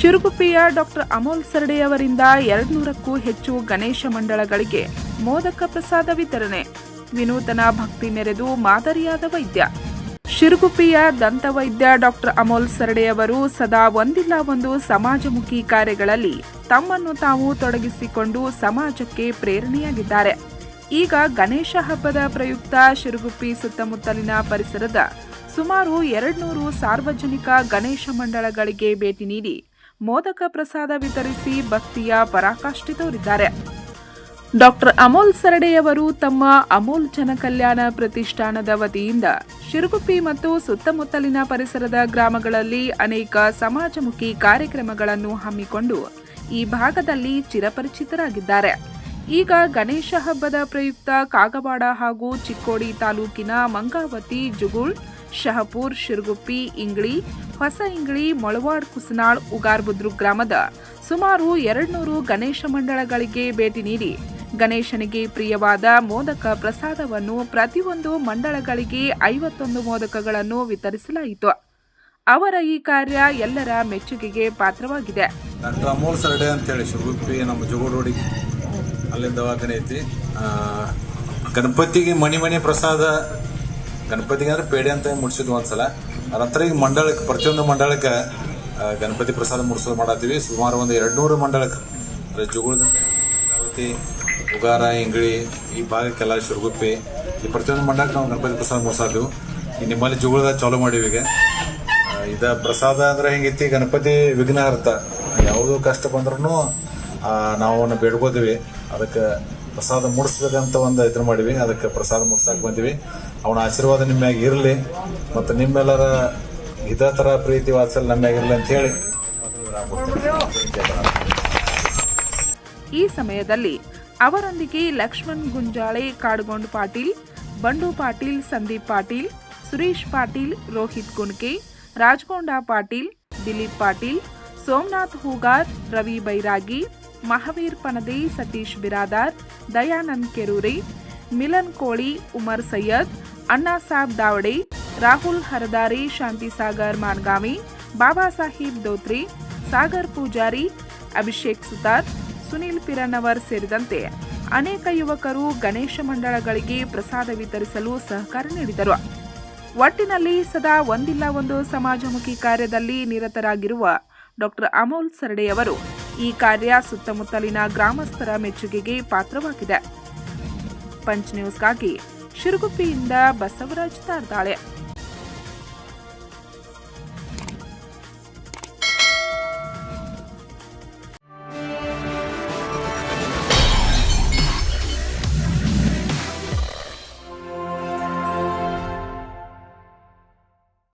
ಶಿರುಗುಪ್ಪಿಯ doctor Amol ಸರ್ಡೆ ಅವರಿಂದ ಎರಡ್ನೂರಕ್ಕೂ ಹೆಚ್ಚು ಗಣೇಶ ಮಂಡಳಗಳಿಗೆ ಮೋದಕ ಪ್ರಸಾದ ವಿತರಣೆ. ವಿನೂತನ ಭಕ್ತಿ ಮೆರೆದು ಮಾದರಿಯಾದ ವೈದ್ಯ. ಶಿರುಗುಪ್ಪಿಯ ದಂತವೈದ್ಯ ಡಾಕ್ಟರ್ ಅಮೋಲ್ ಸರ್ಡೆ ಅವರು ಸದಾ ಒಂದಿಲ್ಲ ಒಂದು ಸಮಾಜಮುಖಿ ಕಾರ್ಯಗಳಲ್ಲಿ ತಮ್ಮನ್ನು ತಾವು ತೊಡಗಿಸಿಕೊಂಡು ಸಮಾಜಕ್ಕೆ ಪ್ರೇರಣೆಯಾಗಿದ್ದಾರೆ. ಈಗ ಗಣೇಶ ಹಬ್ಬದ ಪ್ರಯುಕ್ತ ಶಿರುಗುಪ್ಪಿ ಸುತ್ತಮುತ್ತಲಿನ ಪರಿಸರದ ಸುಮಾರು ಎರಡ್ನೂರು ಸಾರ್ವಜನಿಕ ಗಣೇಶ ಮಂಡಳಗಳಿಗೆ ಭೇಟಿ ನೀಡಿ ಮೋದಕ ಪ್ರಸಾದ ವಿತರಿಸಿ ಭಕ್ತಿಯ ಪರಾಕಾಷ್ಠೆ ತೋರಿದ್ದಾರೆ. ಡಾಕ್ಟರ್ ಅಮೋಲ್ ಸರಡೆಯವರು ತಮ್ಮ ಅಮೋಲ್ ಜನಕಲ್ಯಾಣ ಪ್ರತಿಷ್ಠಾನದ ವತಿಯಿಂದ ಶಿರುಗುಪ್ಪಿ ಮತ್ತು ಸುತ್ತಮುತ್ತಲಿನ ಪರಿಸರದ ಗ್ರಾಮಗಳಲ್ಲಿ ಅನೇಕ ಸಮಾಜಮುಖಿ ಕಾರ್ಯಕ್ರಮಗಳನ್ನು ಹಮ್ಮಿಕೊಂಡು ಈ ಭಾಗದಲ್ಲಿ ಚಿರಪರಿಚಿತರಾಗಿದ್ದಾರೆ. ಈಗ ಗಣೇಶ ಹಬ್ಬದ ಪ್ರಯುಕ್ತ ಕಾಗವಾಡ ಹಾಗೂ ಚಿಕ್ಕೋಡಿ ತಾಲೂಕಿನ ಮಂಗಾವತಿ ಜುಗುಳ್ ಶಹಪುರ್, ಶಿರ್ಗುಪ್ಪಿ ಇಂಗ್ಳಿ ಹೊಸ ಇಂಗ್ಳಿ ಮೊಳವಾಡ್ ಕುಸನಾಳ್, ಉಗಾರ್ಬುದ್ರು ಗ್ರಾಮದ ಸುಮಾರು ಎರಡ್ನೂರು ಗಣೇಶ ಮಂಡಳಗಳಿಗೆ ಭೇಟಿ ನೀಡಿ ಗಣೇಶನಿಗೆ ಪ್ರಿಯವಾದ ಮೋದಕ ಪ್ರಸಾದವನ್ನು ಪ್ರತಿಯೊಂದು ಮಂಡಳಗಳಿಗೆ ಐವತ್ತೊಂದು ಮೋದಕಗಳನ್ನು ವಿತರಿಸಲಾಯಿತು. ಅವರ ಈ ಕಾರ್ಯ ಎಲ್ಲರ ಮೆಚ್ಚುಗೆಗೆ ಪಾತ್ರವಾಗಿದೆ. ಅಮೋಲ್ ಸರ್ಡೆ ಅಂತೇಳಿ ನಮ್ಮ ಐತಿ ಗಣಪತಿಗೆ ಮಣಿ ಮಣಿ ಪ್ರಸಾದ ಗಣಪತಿಗೆ ಅಂದ್ರೆ ಪೇಡೆ ಅಂತ ಮುಡ್ಸಿದ್ವಿ ಒಂದ್ಸಲ. ಅನಂತರ ಈಗ ಮಂಡಳಕ್ಕೆ, ಪ್ರತಿಯೊಂದು ಮಂಡಳಕ್ಕೆ ಗಣಪತಿ ಪ್ರಸಾದ ಮುಡ್ಸೋದು ಮಾಡತ್ತೀವಿ. ಸುಮಾರು ಒಂದು ಎರಡು ನೂರು ಮಂಡಳಕ್ಕೆ. ಅಂದರೆ ಜೋಗುಳದಿಂದ ಗಂಗಾವತಿ ಉಗಾರ, ಇಂಗಳಿ, ಈ ಭಾಗಕ್ಕೆಲ್ಲ ಶುರುಗುಪ್ಪಿ, ಈ ಪ್ರತಿಯೊಂದು ಮಂಡಳಕ್ಕೆ ನಾವು ಗಣಪತಿ ಪ್ರಸಾದ ಮುಡ್ಸಾತೀವಿ ಈ ನಿಮ್ಮಲ್ಲಿ ಜುಗುಳದ ಚಾಲೂ ಮಾಡೀವಿ ಈಗ. ಇದ ಪ್ರಸಾದ ಅಂದ್ರೆ ಹೆಂಗೈತಿ, ಗಣಪತಿ ವಿಘ್ನ ವಿಘ್ನಹರ್ತ. ಯಾವುದೋ ಕಷ್ಟ ಬಂದ್ರೂ ನಾವು ಅವನ್ನ ಬೇಡ್ಕೋತೀವಿ. ಅದಕ್ಕೆ ಪ್ರಸಾದ ಮುಡಿಸ್ಬೇಕಂತ ಒಂದು ಇದ್ರ ಮಾಡಿವಿ ಅದಕ್ಕೆ ಪ್ರಸಾದ ಮುಡ್ಸಕ್ ಬಂದಿವಿ. ಅವನ ಆಶೀರ್ವಾದ ನಿಮ್ಮ ಮ್ಯಾಗ ಇರಲಿ ಮತ್ತು ನಿಮ್ಮೆಲ್ಲರ ಇದೇ ಥರ ಪ್ರೀತಿ ವಾತ್ಸಲ್ ನಮ್ಮ ಮ್ಯಾಗ ಇರಲಿ ಅಂತ ಹೇಳಿ ಈ ಸಮಯದಲ್ಲಿ ಅವರೊಂದಿಗೆ ಲಕ್ಷ್ಮಣ್ ಗುಂಜಾಳೆ, ಕಾಡುಗೊಂಡ್ ಪಾಟೀಲ್, ಬಂಡು ಪಾಟೀಲ್, ಸಂದೀಪ್ ಪಾಟೀಲ್, ಸುರೇಶ್ ಪಾಟೀಲ್, ರೋಹಿತ್ ಕುಣ್ಕೆ ರಾಜಗೊಂಡ ಪಾಟೀಲ್, ದಿಲೀಪ್ ಪಾಟೀಲ್, ಸೋಮನಾಥ್ ಹೂಗಾರ್, ರವಿ ಬೈರಾಗಿ ಮಹಾವೀರ್ ಪನದಿ, ಸತೀಶ್ ಬಿರಾದಾರ್, ದಯಾನಂದ್ ಕೆರೂರಿ, ಮಿಲನ್ ಕೋಳಿ, ಉಮರ್ ಸೈಯದ್, ಅಣ್ಣಾ ಸಾಬ್ ದಾವಡಿ, ರಾಹುಲ್ ಹರದಾರಿ ಶಾಂತಿಸಾಗರ್ ಮಾನ್ಗಾಮಿ ಬಾಬಾ ಸಾಹೇಬ್ ದೋತ್ರಿ, ಸಾಗರ್ ಪೂಜಾರಿ, ಅಭಿಷೇಕ್ ಸುತಾರ್, ಸುನೀಲ್ ಪಿರನವರ್ ಸೇರಿದಂತೆ ಅನೇಕ ಯುವಕರು ಗಣೇಶ ಮಂಡಳಗಳಿಗೆ ಪ್ರಸಾದ ವಿತರಿಸಲು ಸಹಕಾರ ನೀಡಿದರು. ಒಟ್ಟಿನಲ್ಲಿ ಸದಾ ಒಂದಿಲ್ಲ ಒಂದು ಸಮಾಜಮುಖಿ ಕಾರ್ಯದಲ್ಲಿ ನಿರತರಾಗಿರುವ ಡಾಕ್ಟರ್ ಅಮೋಲ್ ಸರ್ಡೆಯವರು ಈ ಕಾರ್ಯ ಸುತ್ತಮುತ್ತಲಿನ ಗ್ರಾಮಸ್ಥರ ಮೆಚ್ಚುಗೆಗೆ ಪಾತ್ರವಾಗಿದೆ. ಪಂಚ್ ನ್ಯೂಸ್ಗಾಗಿ ಶಿರುಗುಪ್ಪಿಯಿಂದ ಬಸವರಾಜ್ ತಾರ್ದಾಳೆ.